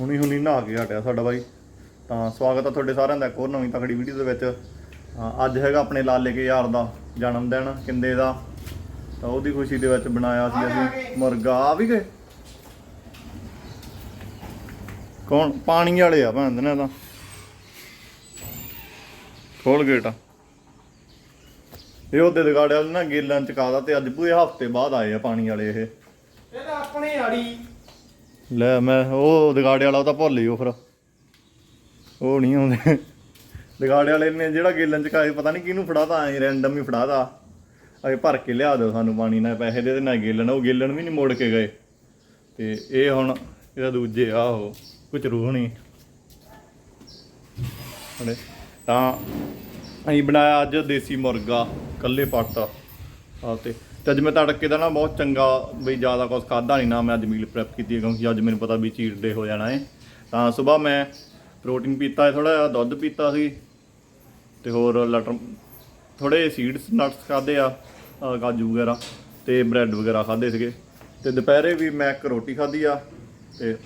ਹੁਣੀ ਹੁਣੀ ਨਹਾ ਕੇ ਹਟਿਆ ਸਾਡਾ ਬਾਈ। ਤਾਂ ਸਵਾਗਤ ਆ ਤੁਹਾਡੇ ਸਾਰਿਆਂ ਦਾ ਇੱਕ ਹੋਰ ਨਵੀਂ ਤਕੜੀ ਵੀਡੀਓ ਦੇ ਵਿੱਚ। ਅੱਜ ਹੈਗਾ ਆਪਣੇ ਲਾਲੇ ਕੇ ਯਾਰ ਦਾ ਜਨਮ ਦਿਨ ਕਿੰਦੇ ਦਾ? ਤਾਂ ਉਹਦੀ ਖੁਸ਼ੀ ਦੇ ਵਿੱਚ ਬਣਾਇਆ ਸੀ ਅਸੀਂ ਮੁਰਗਾ ਆ ਵੀ ਗਏ? ਕੌਣ? ਪਾਣੀ ਵਾਲੇ ਆ ਭੈਣ ਨਾ ਤਾਂ ਖੋਲ ਗੇਟ। ਇਹ ਉਹਦੇ ਦਗਾੜੇ ਵਾਲੇ ਨਾ ਗੇਲਾਂ ਚ ਕਾਦਾ ਤੇ ਅੱਜ ਪੂਰੇ ਹਫ਼ਤੇ ਬਾਅਦ ਆਏ ਆ ਪਾਣੀ ਵਾਲੇ ਇਹ। ਇਹ ਤਾਂ ਆਪਣੇ ਆੜੀ ਲੈ ਮੈਂ ਉਹ ਦਗਾੜੇ ਵਾਲਾ ਉਹ ਤਾਂ ਭੁੱਲ ਹੀ ਫਿਰ। ਉਹ ਨਹੀਂ ਆਉਂਦੇ। ਦਗਾੜੇ ਵਾਲੇ ਨੇ ਜਿਹੜਾ ਗੇਲਨ ਚ ਕਾਏ ਪਤਾ ਨਹੀਂ ਕਿਹਨੂੰ ਫੜਾਤਾ, ਐ ਰੈਂਡਮ ਹੀ ਫੜਾਤਾ। ਅਗੇ ਭਰ ਕੇ ਲਿਆ ਦਿਓ ਸਾਨੂੰ ਪਾਣੀ ਨਾਲ ਪੈਸੇ ਦੇ ਦੇ ਨਾ ਗੇਲਣ ਉਹ ਗੇਲਣ ਵੀ ਨਹੀਂ ਮੋੜ ਕੇ ਗਏ। ਤੇ ਇਹ ਹੁਣ ਇਹਦਾ ਦੂਜੇ ਆ ਉਹ ਕੁਝ ਰੂਹ ਨਹੀਂ। ਹਣੇ ਤਾਂ ਅਸੀਂ ਬਣਾਇਆ ਅੱਜ ਦੇਸੀ ਮੁਰਗਾ, ਕੱਲੇ ਪੱਟ। ਆ ਤੇ ਤੇ ਅੱਜ ਮੈਂ ਤੜਕੇ ਦਾ ਨਾ ਬਹੁਤ ਚੰਗਾ ਬਈ ਜ਼ਿਆਦਾ ਕੁਝ ਖਾਦਾ ਨਹੀਂ ਨਾ ਮੈਂ ਅੱਜ ਮੀਲ ਪ੍ਰੈਪ ਕੀਤੀ ਹੈ, ਕਿਉਂਕਿ ਅੱਜ ਮੈਨੂੰ ਪਤਾ ਵੀ ਚੀਟ ਡੇ ਹੋ ਜਾਣਾ ਹੈ। ਤਾਂ ਸਵੇਰ ਮੈਂ ਪ੍ਰੋਟੀਨ ਪੀਤਾ ਹੈ ਥੋੜਾ ਜਿਹਾ ਦੁੱਧ ਪੀਤਾ ਸੀ ਤੇ ਹੋਰ ਲਟਰ ਥੋੜੇ ਸੀਡਸ ਨਟਸ ਖਾਦੇ ਆ ਕਾਜੂ ਵਗੈਰਾ ਤੇ ਬ੍ਰੈਡ ਵਗੈਰਾ ਖਾਦੇ ਸੀਗੇ। ਤੇ ਦੁਪਹਿਰੇ ਵੀ ਮੈਂ ਇੱਕ ਰੋਟੀ ਖਾਧੀ ਆ ਤੇ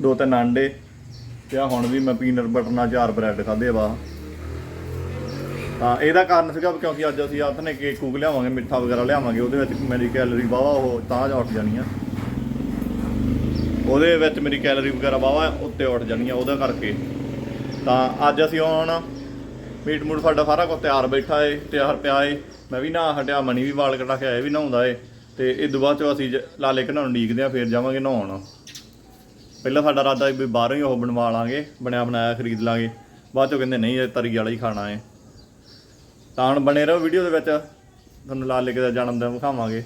ਦੋ ਤਿੰਨ ਆਂਡੇ ਤੇ ਆ ਹੁਣ ਵੀ ਮੈਂ ਪੀਨਟ ਬਟਰ ਨਾਲ ਚਾਰ ਬ੍ਰੈਡ ਖਾਦੇ ਆ ਵਾ ਤਾਂ ਇਹਦਾ ਕਾਰਨ ਸੀਗਾ ਕਿਉਂਕਿ ਅੱਜ ਅਸੀਂ ਆਥਨੇ ਕੇਕ ਕੂਕ ਲਿਆਵਾਂਗੇ, ਮਿੱਠਾ ਵਗੈਰਾ ਲਿਆਵਾਂਗੇ, ਉਹਦੇ ਵਿੱਚ ਮੇਰੀ ਕੈਲਰੀ ਵਾਵਾ ਉਹ ਤਾਂ ਜਾ ਉੱਠ ਜਾਣੀ ਆ। ਉਹਦੇ ਵਿੱਚ ਮੇਰੀ ਕੈਲਰੀ ਵਗੈਰਾ ਵਾਵਾ ਉੱਤੇ ਉੱਠ ਜਾਣੀ ਆ, ਉਹਦਾ ਕਰਕੇ। ਤਾਂ ਅੱਜ ਅਸੀਂ ਹੁਣ ਮੀਟ ਮੂਟ ਸਾਡਾ ਸਾਰਾ ਕੁਝ ਤਿਆਰ ਬੈਠਾ ਏ, ਤਿਆਰ ਪਿਆ ਏ। ਮੈਂ ਵੀ ਨਹਾ ਹਟਿਆ ਮਣੀ ਵੀ ਵਾਲ ਕਟਾ ਕੇ ਆਇਆ ਵੀ ਨਹਾਉਂਦਾ ਏ। ਤੇ ਇਹ ਤੋਂ ਬਾਅਦ ਚੋਂ ਅਸੀਂ ਜ- ਲਾਲੇ ਘਨਾਂ ਨੂੰ ਡੀਕਦੇ ਆ, ਫਿਰ ਜਾਵਾਂਗੇ ਨਹਾਉਣ। ਪਹਿਲਾਂ ਸਾਡਾ ਇਰਾਦਾ ਵੀ ਬਾਹਰੋਂ ਹੀ ਉਹ ਬਣਵਾ ਲਾਂਗੇ, ਬਣਿਆ ਬਣਾਇਆ ਖਰੀਦ ਲਾਂਗੇ। ਬਾਅਦ ਚੋਂ ਕਹਿੰਦੇ, ਨਹੀਂ, ਇਹ ਤਰੀ ਵਾਲਾ ਹੀ ਖਾਣਾ ਏ। ਤਾਂ ਹੁਣ ਬਣੇ ਰਹੋ ਵੀਡੀਓ ਦੇ ਵਿੱਚ ਤੁਹਾਨੂੰ ਲਾਲੇ ਕੇ ਦਾ ਜਨਮ ਦਿਨ ਵਿਖਾਵਾਂਗੇ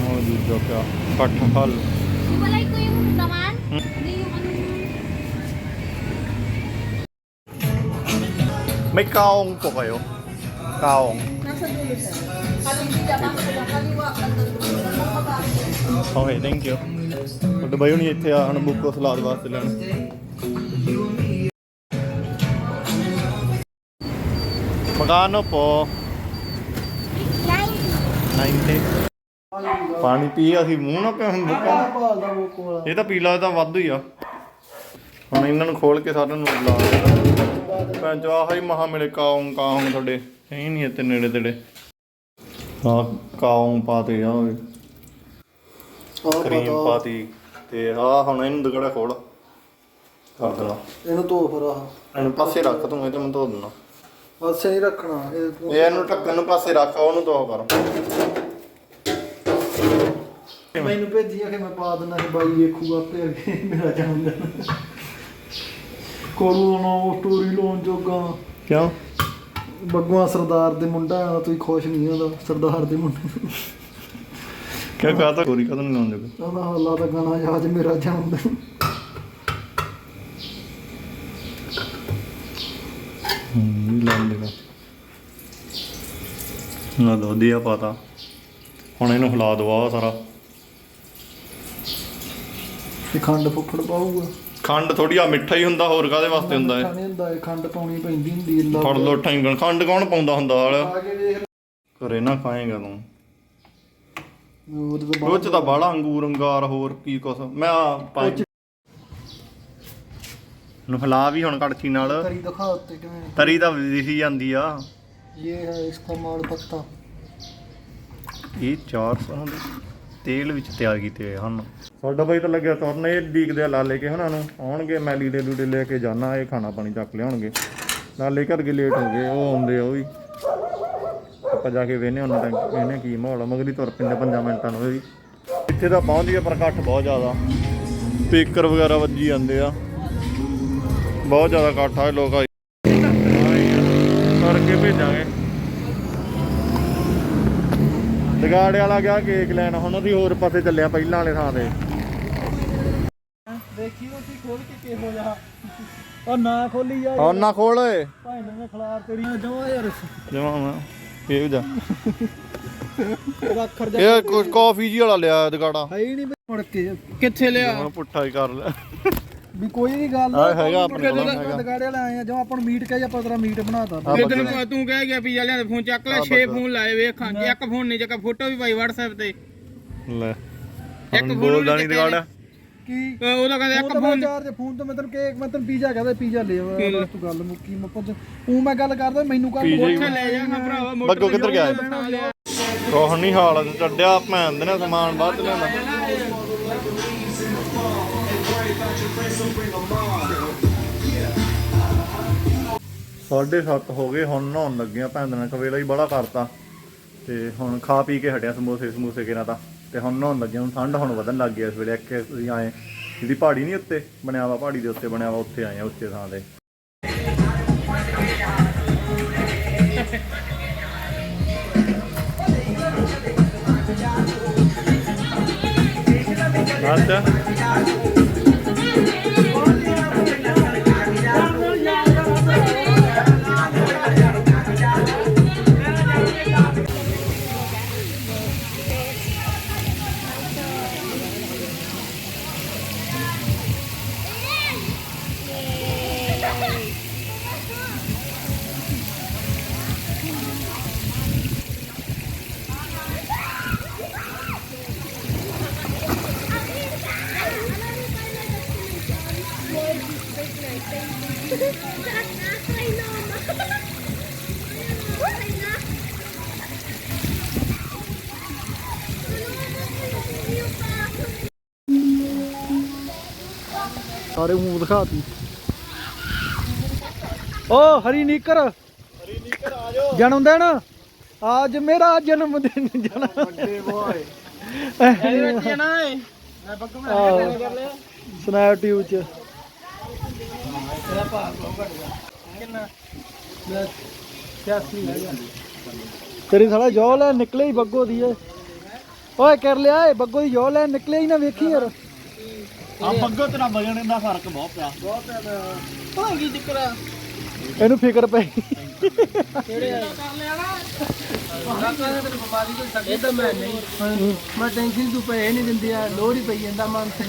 ਉਹ ਦੂਜਾ ਕਿਆ ਕਠਹਲ Iwalay ko yung laman. Hindi yung ano. May kaong po kayo. Kaong. Nasa dulo sir. At hindi dapat ko lang kaliwa. Nasa dulo ng mga babae. Okay thank you ਤੁਹਾਡੇ ਬਾਈ ਹੁਣੀ ਇੱਥੇ ਆ ਹਨ ਬੁੱਕੋ ਸਲਾਦ ਵਾਸਤੇ ਲੈਣ Magkano po? 90 ਪਾਣੀ ਪੀ ਅਸੀਂ ਮੂੰਹ ਨਾ ਪਿਆ ਹੁਣ ਬੁੱਕਾ ਭਾਲਦਾ ਉਹ ਕੋਲ ਇਹ ਤਾਂ ਪੀਲਾ ਤਾਂ ਵਾਧੂ ਹੀ ਆ ਹੁਣ ਇਹਨਾਂ ਨੂੰ ਖੋਲ ਕੇ ਸਾਰਿਆਂ ਨੂੰ ਲਾ ਭੈਣ ਚੋ ਆਹ ਹੀ ਮਹਾ ਮਿਲੇ ਕਾਉਂ ਕਾਉਂ ਤੁਹਾਡੇ ਹੈ ਨਹੀਂ ਇੱਥੇ ਨੇੜੇ ਤੇੜੇ ਆ ਕਾਉਂ ਪਾਤੇ ਆ ਕਰੀਮ ਪਾਤੀ ਤੇ ਆ ਹੁਣ ਇਹਨੂੰ ਦਗੜਾ ਖੋਲ ਕਰ ਦੇਣਾ ਇਹਨੂੰ ਧੋ ਫਿਰ ਆਹ ਇਹਨੂੰ ਪਾਸੇ ਰੱਖ ਤੂੰ ਇਹ ਤੇ ਮੈਂ ਧੋ ਦਿੰਦਾ ਪਾਸੇ ਨਹੀਂ ਰੱਖਣਾ ਇਹ ਇਹ ਇਹਨੂੰ ਢੱਕਣ ਨੂੰ ਪਾਸੇ ਰੱਖ ਉਹਨੂੰ ਧੋ ਕਰ ਮੈਨੂੰ ਭੇਜੀ ਆ ਕਿ ਮੈਂ ਪਾ ਦਿੰਦਾ ਸੀ ਬਾਈ ਵੇਖੂਗਾ ਆਪੇ ਅੱਗੇ ਮੇਰਾ ਦਿਨ ਕੋਲੂ ਨੂੰ ਸਟੋਰੀ ਲੋਨ ਜੋਗਾ। ਕਿਉਂ? ਬੱਗਵਾ ਸਰਦਾਰ ਦੇ ਮੁੰਡਾ ਆ ਤੁਸੀਂ ਖੁਸ਼ ਨਹੀਂ ਉਹਦਾ ਸਰਦਾਰ ਦੇ ਮੁੰਡੇ। ਕਿਆ ਕਹਤਾ ਕੋਰੀ ਕਦੋਂ ਨਹੀਂ ਲਾਉਂਦੇ ਉਹਦਾ ਹੱਲਾ ਦਾ ਗਾਣਾ ਯਾਦ ਮੇਰਾ ਜਨਮ ਹੂੰ ਨਹੀਂ ਲਾਉਂਦੇ ਦਾ ਨਾ ਦੋ ਪਤਾ। ਹੁਣ ਇਹਨੂੰ ਹਿਲਾ ਦਵਾ ਸਾਰਾ। ਤੇ ਖੰਡ ਫੁੱਫੜ ਪਾਊਗਾ। ਖੰਡ ਥੋੜੀ ਆ ਮਿੱਠਾ ਹੀ ਹੁੰਦਾ ਹੋਰ ਕਾਦੇ ਵਾਸਤੇ ਹੁੰਦਾ ਹੈ ਨਹੀਂ ਹੁੰਦਾ ਇਹ ਖੰਡ ਪਾਉਣੀ ਪੈਂਦੀ ਹੁੰਦੀ ਹੈ ਫੜ ਲੋ ਠੈਂਗਣ। ਖੰਡ ਕੌਣ ਪਾਉਂਦਾ ਹੁੰਦਾ ਦੇਖ ਘਰੇ ਨਾ ਖਾਏਗਾ ਤੂੰ। ਉਹ ਚ ਤਾਂ ਬਾਲਾ ਅੰਗੂਰ ਅੰਗਾਰ ਹੋਰ ਕੀ ਕੁਛ। ਮੈਂ ਆ ਪਾਈ ਨੂੰ ਹਿਲਾ ਵੀ ਹੁਣ ਕੜਛੀ ਨਾਲ। ਕਰੀ ਦਿਖਾ ਉੱਤੇ ਕਿਵੇਂ ਤਰੀ ਤਾਂ ਦਿਖੀ ਜਾਂਦੀ ਆ। ਇਹ ਹੈ ਇਸਕਾ ਮਾਲ ਪੱਤਾ। ਇਹ 400 ਦੇ ਤੇਲ ਵਿੱਚ ਤਿਆਰ ਕੀਤੇ ਹੋਏ ਹਨ। ਸਾਡਾ ਬਾਈ ਤਾਂ ਲੱਗਿਆ ਤੁਰਨ ਇਹ ਡੀਕਦੇ ਆ ਲਾਲੇ ਕੇ ਉਹਨਾਂ ਨੂੰ। ਆਉਣਗੇ ਮੈਂ ਲੀੜੇ ਲੂੜੇ ਲੈ ਕੇ ਜਾਣਾ ਇਹ ਖਾਣਾ ਪਾਣੀ ਚੱਕ ਲਿਆਉਣਗੇ। ਲਾਲੇ ਘਰ ਕੇ ਲੇਟ ਹੋ ਗਏ ਉਹ ਆਉਂਦੇ ਆ ਉਹ ਵੀ। ਆਪਾਂ ਜਾ ਕੇ ਵੇਨੇ ਉਹਨਾਂ ਤੱਕ ਇਹਨੇ ਕੀ ਮਾਹੌਲ ਆ। ਮਗਰੀ ਤੁਰ ਪਿੰਦੇ 5 ਮਿੰਟਾਂ ਨੂੰ ਇਹ ਵੀ। ਇੱਥੇ ਤਾਂ ਪਹੁੰਚ ਗਿਆ ਪਰ ਇਕੱਠ ਬਹੁਤ ਜ਼ਿਆਦਾ। ਸਪੀਕਰ ਵਗੈਰਾ ਵੱਜੀ ਜਾਂਦੇ ਆ। ਬਹੁਤ ਜ਼ਿਆਦਾ ਇਕੱਠ ਆ ਲੋਕ ਆਏ ਕਰਕੇ ਭੇਜਾਂਗੇ। ਦਗਾੜੇ ਵਾਲਾ ਗਿਆ ਕੇਕ ਲੈਣ ਹੁਣ ਉਹਦੀ ਹੋਰ ਪਾਸੇ ਚੱਲਿਆ ਪਹਿਲਾਂ ਵਾਲੇ ਥਾਂ ਤੇ। ਦੇਖੀ ਖੋਲ ਕੇ ਕਿਹੋ ਜਿਹਾ। ਉਹ ਨਾ ਖੋਲੀ ਜਾ ਹੁਣ ਨਾ ਖੋਲ ਓਏ। ਭਾਈ ਨੇ ਖਲਾਰ ਤੇਰੀਆਂ ਜਮਾ ਯਾਰ। ਜਮਾ ਮੈਂ। ਇਹ ਜਾ। ਅੱਖਰ ਜਾ ਇਹ ਕੁਝ ਕਾਫੀ ਜੀ ਵਾਲਾ ਲਿਆ ਦਗਾੜਾ ਹੈ ਹੀ ਨਹੀਂ ਮੁੜ ਕੇ। ਕਿੱਥੇ ਲਿਆ? ਹੁਣ ਪੁੱਠਾ ਹੀ ਕਰ ਲਿਆ। ਵੀ ਕੋਈ ਨਹੀਂ ਗੱਲ ਆ ਹੈਗਾ ਆਪਣੇ ਕੋਲ ਹੈਗਾ। ਦਗਾੜੇ ਵਾਲੇ ਆਏ ਆ ਜਿਵੇਂ ਆਪਾਂ ਨੂੰ ਮੀਟ ਕਹੇ ਆਪਾਂ ਤੇਰਾ ਮੀਟ ਬਣਾਤਾ। ਜਦੋਂ ਤੂੰ ਤੂੰ ਕਹਿ ਗਿਆ ਵੀ ਵਾਲਿਆਂ ਦੇ ਫੋਨ ਚੱਕ ਲੈ 6 ਫੋਨ ਲਾਏ ਵੇਖਾਂ ਇੱਕ ਫੋਨ ਨਹੀਂ ਚੱਕਾ ਫੋਟੋ ਵੀ ਪਾਈ WhatsApp ਤੇ। ਲੈ ਇੱਕ ਹੁਣ ਫੋਨ ਬੋਲਦਾ ਨਹੀਂ ਦਿਵਾੜਾ ਕੀ? ਅਹ ਉਹਦਾ ਕਹਿੰਦਾ ਇੱਕ ਫੋਨ ਫੋਨ ਚਾਰਜ ਫੋਨ ਤੋਂ ਮੈਂ ਤੈਨੂੰ ਕੇਕ ਮੈਂ ਤੈਨੂੰ ਪੀਜ਼ਾ ਕਹਦਾ ਪੀਜ਼ਾ ਲੈ ਆ ਬਸ ਤੂੰ ਗੱਲ ਮੁੱਕੀ ਮੈਂ ਪੁੱਛ ਉਹ ਮੈਂ ਗੱਲ ਕਰਦਾ ਮੈਨੂੰ ਕਰ ਪੀਜ਼ਾ ਹੀ ਉੱਥੇ ਲੈ ਜਾਣਾ ਭਰਾਵਾ ਮੋਟਰ ਬੱਗੋ ਤੇ ਕਿੱਧਰ ਗਿਆ? ਬਹਿਣਾ ਲਿਆ। ਕੋਹ ਨਹੀਂ ਹਾਲ ਚੱਡਿਆ ਭੈਣ ਦੇ ਨੇ ਸਮਾਨ ਵੱਧ ਲੈਂਦਾ ਸਾਢੇ ਸੱਤ ਹੋ ਗਏ, ਹੁਣ ਨਹਾਉਣ ਲੱਗਿਆ ਭੈਣ ਦੇ ਨਾਲ ਕਵੇਲਾ ਹੀ ਬੜਾ ਕਰਤਾ। ਤੇ ਹੁਣ ਖਾ ਪੀ ਕੇ ਹਟਿਆ ਸਮੋਸੇ ਸਮੋਸੇ ਕਿਨਾਂ ਤਾਂ ਤੇ ਹੁਣ ਨਹਾਉਣ ਲੱਗਿਆ, ਹੁਣ ਠੰਡ ਹੁਣ ਵਧਣ ਲੱਗ ਗਿਆ ਇਸ ਵੇਲੇ, ਇੱਕ ਅਸੀਂ ਆਏ, ਜਿਹਦੀ ਪਹਾੜੀ ਨਹੀਂ ਉੱਤੇ, ਬਣਿਆ ਵਾ, ਪਹਾੜੀ ਦੇ ਉੱਤੇ ਬਣਿਆ ਵਾ, ਉੱਥੇ ਆਏ ਆ, ਉੱਚੇ ਥਾਂ ਤੇ। ਅੱਛਾ ਸਾਰੇ ਮੂੰਹ ਦਿਖਾਤੀ। ਓ ਹਰੀ ਨੀਕਰ। ਹਰੀ ਨੀਕਰ ਆ ਜਾਓ ਜਨਮ ਦਿਨ ਅੱਜ ਮੇਰਾ ਜਨਮ ਦਿਨ ਜਨਮ ਵੱਡੇ ਬੋਏ ਨਾ ਇਹ ਮੈਂ ਬੱਗੂ ਬਣਾ ਕੇ ਕਰ ਲਿਆ। ਸਨੈਪ ਟਿਊਬ ਚ। ਕਿੰਨਾ ਤੇਰੀ ਸਾਲਾ ਜੌ ਲੈ ਨਿਕਲੇ ਹੀ ਬੱਗੋ ਦੀ ਏ। ਓਏ ਕਰ ਲਿਆ ਏ ਬੱਗੋ ਦੀ ਜੌ ਲੈ ਨਿਕਲੇ ਹੀ ਨਾ ਵੇਖੀ ਯਾਰ। ਆ ਬੱਗੋ ਤੇਰਾ ਵਜਣ ਦਾ ਫ਼ਰਕ ਬਹੁਤ ਪਿਆ। ਹਾਂ ਕੀ ਚੱਕਰ ਆ ਇਹਨੂੰ ਫਿਕਰ ਪਈ। ਕਿਹੜੇ ਆ ਕਰ ਲਿਆ ਨਾ ਤਾਂ ਮੈਂ ਨਹੀਂ। ਮੈਂ ਟੈਨਸ਼ਨ ਤੂੰ ਪਏ ਨਹੀਂ ਦਿੰਦੀ ਆ ਲੋੜ ਹੀ ਪਈ ਜਾਂਦਾ ਮਨ ਤੇ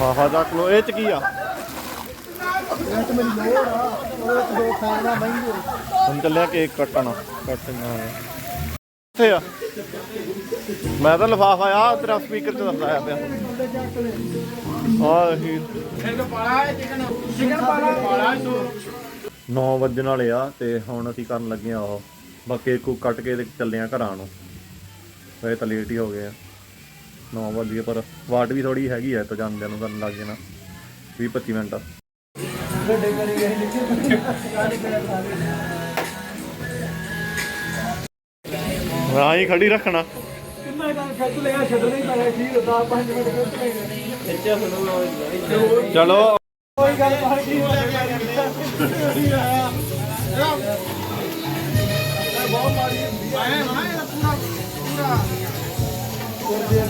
ਲਿਫਾਫਾ ਚੱਕ ਲੋ ਇਹ ਚ ਕੀ ਆ? ਇਹ ਤੇ ਮੇਰੀ ਲੋੜ ਆ ਉਹ ਇੱਕ ਦੋ ਖਾਣਾ ਮਹਿੰਗੇ ਹੁਣ ਚੱਲਿਆ ਕੇਕ ਕੱਟਣ। ਕੱਟਣਾ ਕਿੱਥੇ ਆ? ਮੈਂ ਤਾਂ ਲਿਫਾਫਾ ਆ, ਤੇਰਾ ਸਪੀਕਰ ਚ ਦੱਸਦਾ ਆ ਪਿਆ। ਆ ਹੀ। ਫਿਰ ਪਾਲਾ ਚਿਕਨ ਚਿਕਨ ਪਾਲਾ ਪਾਲਾ 9 ਵਜਣ ਵਾਲੇ ਆ ਤੇ ਹੁਣ ਅਸੀਂ ਕਰਨ ਲੱਗੇ ਆ ਉਹ। ਬਾਕੀ ਕੇਕ ਕੱਟ ਕੇ ਤੇ ਚੱਲੇ ਆ ਘਰਾਂ ਨੂੰ। ਵੈਸੇ ਤਾਂ ਲੇਟ ਹੀ ਹੋ ਗਏ ਆ। 9 ਵਜੇ ਪਰ ਵਾਟ ਵੀ ਥੋੜੀ ਹੈਗੀ ਆ ਤਾਂ ਜਾਂਦਿਆਂ ਨੂੰ ਕਰਨ ਲੱਗ ਜਾਣਾ। 20 25 ਮਿੰਟ ਵੱਡੇ ਕਰੀ ਗਏ ਨਿੱਕੇ ਹਾਂ ਹੀ ਖੜੀ ਰੱਖਣਾ। ਕਿੰਨਾ ਟਾਈਮ ਖਿੱਚ ਲਿਆ ਛੱਡਣਾ ਹੀ ਪੈਣਾ ਠੀਕ 10 5 ਮਿੰਟ ਖਿੱਚ ਲਏ ਚਲੋ। ਕੋਈ ਗੱਲ ਬਾਕੀ ਆਏ ਮਾਏ ਪੂਰਾ ਪੂਰਾ।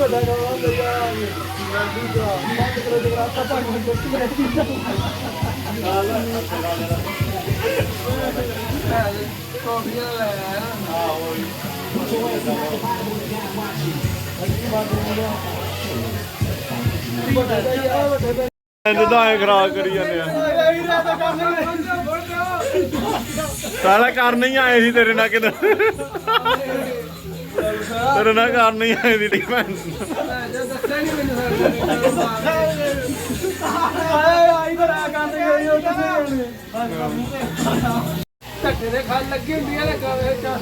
ਵੱਡਾ ਗਾਵਾ ਲੈ ਜਾ ਦੂਜਾ ਬੰਦ ਕਰੋ ਜਗਰਾਤਾ ਭਾਗ ਨੂੰ ਕੁੱਤੀ ਰਹਿਤੀ ਕਾਫੀ ਲੈ ਆਇਆ ਵੱਡਾ ਦਾ ਇਹਨੂੰ ਤਾਂ ਐ ਖਰਾਬ ਕਰੀ ਜਾਂਦੇ ਆ। ਸਾਲਾ ਕਰਨ ਆਏ ਸੀ ਤੇਰੇ ਨਾਲ ਕਿਤੇ। ਤੇਰੇ ਨਾਲ ਦੱਸਿਆ ਨਹੀਂ ਆਈ ਉਹ ਕਿਸੇ ਨੇ ਧੱਕੇ ਦੇ ਖਾਲ ਲੱਗੀ ਹੁੰਦੀ ਆ ਲੱਗਾ ਵੇ ਚਾ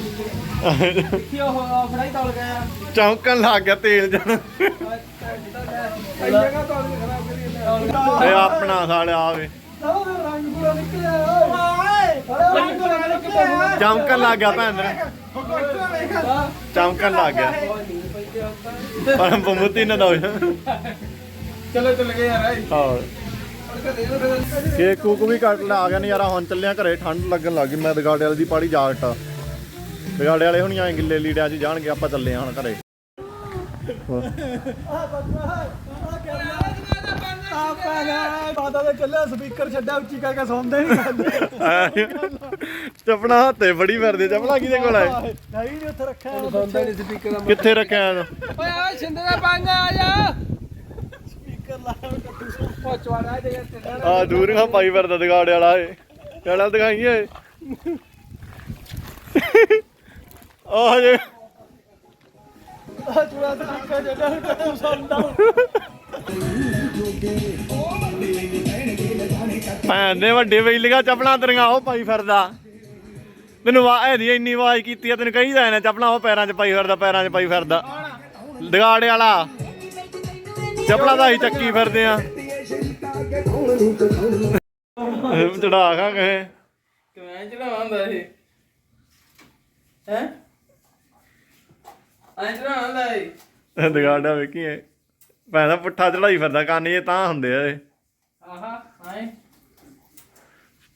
ਕੀ ਉਹ ਫੜਾਈ ਤੌਲ ਗਿਆ ਚੌਂਕਣ ਲੱਗ ਗਿਆ ਤੇਲ ਜਣ। ਇਹ ਆਪਣਾ ਸਾਲਿਆ ਆਵੇ। ਰੰਗ ਪੂਰਾ ਨਿਕਲਿਆ ਓਏ ਰੰਗ ਪੂਰਾ ਨਿਕਲਿਆ ਚਮਕਣ ਲੱਗ ਗਿਆ ਭੈਣ ਦੇ ਚਮਕਣ ਲੱਗ ਗਿਆ। ਪਰ ਬੰਮੂਤੀ ਨਾ ਦੋ ਚਲੋ ਚੱਲ ਗਏ ਯਾਰ ਹਾਂ। ਕੇਕ ਕੂਕ ਵੀ ਕੱਟ ਲਿਆ ਆ ਗਿਆ ਨਜ਼ਾਰਾ ਹੁਣ ਚੱਲਿਆ ਘਰੇ ਠੰਡ ਲੱਗਣ ਲੱਗ ਗਈ। ਮੈਂ ਦਗਾੜੇ ਵਾਲੇ ਦੀ ਪਾੜੀ ਜਾਗਟ ਦਗਾੜੇ ਵਾਲੇ ਹੁਣ ਆਏ ਗਿੱਲੇ ਲੀੜਿਆਂ 'ਚ ਜਾਣਗੇ ਆਪਾਂ ਚੱਲੇ ਹਾਂ ਹੁਣ ਘਰੇ। ਮਾਤਾ ਦੇ ਚੱਲਿਆ ਸਪੀਕਰ ਛੱਡਿਆ ਉੱਚੀ ਕਰਕੇ ਸੌਂਦੇ ਨਹੀਂ ਚਪਣਾ ਹੱਥੇ ਬੜੀ ਫਿਰਦੇ ਚਪਣਾ ਕਿਹਦੇ ਕੋਲ ਆਏ ਨਹੀਂ ਨਹੀਂ ਉੱਥੇ ਰੱਖਿਆ ਸੌਂਦਾ ਨਹੀਂ ਸਪੀਕਰ ਦਾ ਕਿੱਥੇ ਰੱਖਿਆ ਇਹਨੂੰ? ਓਏ ਆ ਛਿੰਦੇ ਦਾ ਪੰਗਾ ਆ ਜਾ। ਸਪੀਕਰ ਲਾਇਆ ਉਹ ਚਵਾੜਾ ਦੇ ਯਾਰ ਆ ਦੂਰ ਖਾ ਪਾਈ ਫਿਰਦਾ ਦਗਾੜੇ ਵਾਲਾ ਏ ਚੱਲ ਦਿਖਾਈਏ ਆਹ ਜੇ। ਆ ਚੂੜਾ ਸਪੀਕਰ ਛੱਡਿਆ ਕੱਟੂ ਸੌਂਦਾ। ਭੈਣ ਦੇ ਵੱਡੇ ਵੇਲੀਗਾ ਚਪਲਾਂ ਤੇਰੀਆਂ ਉਹ ਪਾਈ ਫਿਰਦਾ। ਤੈਨੂੰ ਵਾ ਇਹਦੀ ਇੰਨੀ ਆਵਾਜ਼ ਕੀਤੀ ਆ ਤੈਨੂੰ ਕਹੀਦਾ ਇਹਨੇ ਚਪਲਾਂ ਉਹ ਪੈਰਾਂ 'ਚ ਪਾਈ ਫਿਰਦਾ ਪੈਰਾਂ 'ਚ ਪਾਈ ਫਿਰਦਾ। ਦਗਾੜੇ ਵਾਲਾ। ਚਪਲਾਂ ਦਾ ਹੀ ਚੱਕੀ ਫਿਰਦੇ ਆ। ਚੜਾ ਖਾਂ ਕਹੇ ਕਿਵੇਂ ਚੜਾਉਂਦਾ ਇਹ? ਹੈ? ਆਂ ਚੜਾਉਂਦਾ ਇਹ? ਦਗਾੜਾ ਵੇਖੀ ਐ। ਭੈਣ ਦਾ ਪੁੱਠਾ ਚੜਾਈ ਫਿਰਦਾ ਕੰਨ ਇਹ ਤਾਂ ਹੁੰਦੇ ਆ ਇਹ। ਆਹਾ ਆਏ।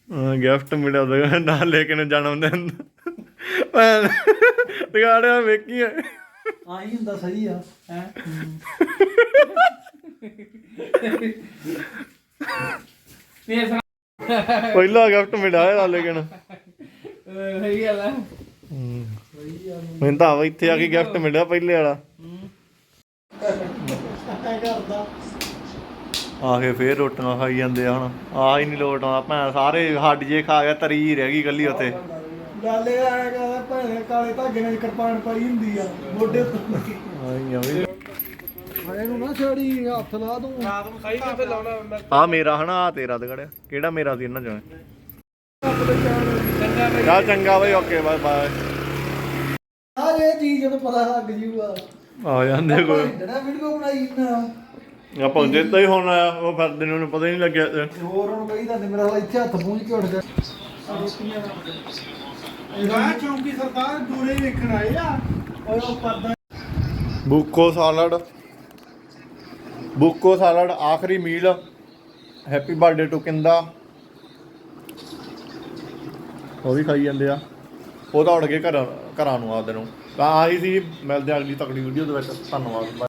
ਹਾਂ ਗਿਫਟ ਮਿਲਿਆ ਉਹਦਾ ਨਾਲ ਲੈ ਕੇ ਨੂੰ ਜਨਮ ਦਿਨ ਭੈਣ ਦਗਾੜਿਆ ਵੇਖੀ ਐ ਆਈ ਹੁੰਦਾ ਸਹੀ ਆ ਹੈ। ਇਹ ਸੁਣਾ ਪਹਿਲਾ ਗਿਫਟ ਮਿਲਿਆ ਇਹ ਨਾਲ ਲੈ ਕੇ ਨੂੰ। ਸਹੀ ਗੱਲ ਹੈ। ਮੈਨੂੰ ਤਾਂ ਆਵਾ ਇੱਥੇ ਆ ਕੇ ਗਿਫਟ ਮਿਲਿਆ ਪਹਿਲੇ ਵਾਲਾ ਐ ਕਰਦਾ ਆ ਕੇ ਫੇਰ ਰੋਟੀਆਂ ਖਾਈ ਜਾਂਦੇ ਆ ਹੁਣ। ਆ ਹੀ ਨਹੀਂ ਲੋਟ ਆਉਂਦਾ। ਭੈਣ ਸਾਰੇ ਹੱਡ ਜੇ ਖਾ ਗਿਆ ਤਰੀ ਹੀ ਰਹਿ ਗਈ ਕੱਲੀ ਉੱਥੇ। ਗੱਲ ਇਹ ਆ ਕਿ ਭੈਣੇ ਕਾਲੇ ਧਾਗੇ ਨਾਲ ਕਿਰਪਾਨ ਪਾਈ ਹੁੰਦੀ ਆ ਮੋਢੇ ਉੱਤੇ। ਆਈ ਆ ਵੀ ਹਾਏ ਨੂੰ ਨਾ ਛੇੜੀ ਹੱਥ ਲਾ ਦੂੰ। ਰਾਤ ਨੂੰ ਸਹੀ ਕਿੱਥੇ ਲਾਉਣਾ ਮੈਂ ਆ ਮੇਰਾ ਹਨਾ ਆ ਤੇਰਾ ਦਗੜਿਆ ਕਿਹੜਾ ਮੇਰਾ ਸੀ ਇਹਨਾਂ ਚੋਂ? ਚੰਗਾ ਬਈ ਚੱਲ ਚੰਗਾ ਬਈ ਓਕੇ ਬਾਏ ਬਾਏ। ਆ ਇਹ ਚੀਜ਼ ਨੂੰ ਪਤਾ ਲੱਗ ਜੂਗਾ। ਆ ਜਾਂਦੇ ਕੋਈ। ਜਿਹੜਾ ਵੀਡੀਓ ਬਣਾਈ ਨਾ। ਆਪਾਂ ਦਿੱਤਾ ਹੀ ਹੁਣ ਆਇਆ ਉਹ ਫਿਰਦੇ ਨੂੰ ਉਹਨੂੰ ਪਤਾ ਹੀ ਨਹੀਂ ਲੱਗਿਆ ਤੇ। ਤੇ ਹੋਰ ਉਹਨੂੰ ਕਹੀ ਤਾਂ ਮੇਰਾ ਹਾਲ ਇੱਥੇ ਹੱਥ ਪੂੰਝ ਕੇ ਉੱਠ ਗਿਆ। ਇਹਦਾ ਚੌਂਕੀ ਸਰਦਾਰ ਦੂਰੇ ਵੇਖਣ ਆਏ ਆ ਉਹ ਪਰਦਾ ਬੂਕੋ ਸਾਲਡ। ਬੂਕੋ ਸਾਲਡ ਆਖਰੀ ਮੀਲ। ਹੈਪੀ ਬਰਥਡੇ ਟੂ ਕਿੰਦਾ। ਉਹ ਵੀ ਖਾਈ ਜਾਂਦੇ ਆ। ਉਹ ਤਾਂ ਉੜ ਗਏ ਘਰ ਘਰਾਂ ਨੂੰ ਆਦੇ ਨੂੰ। ਤਾਂ ਆਹੀ ਸੀ ਮਿਲਦੇ ਆ ਅਗਲੀ ਤਕੜੀ ਵੀਡੀਓ ਦੇ ਵਿੱਚ। ਧੰਨਵਾਦ।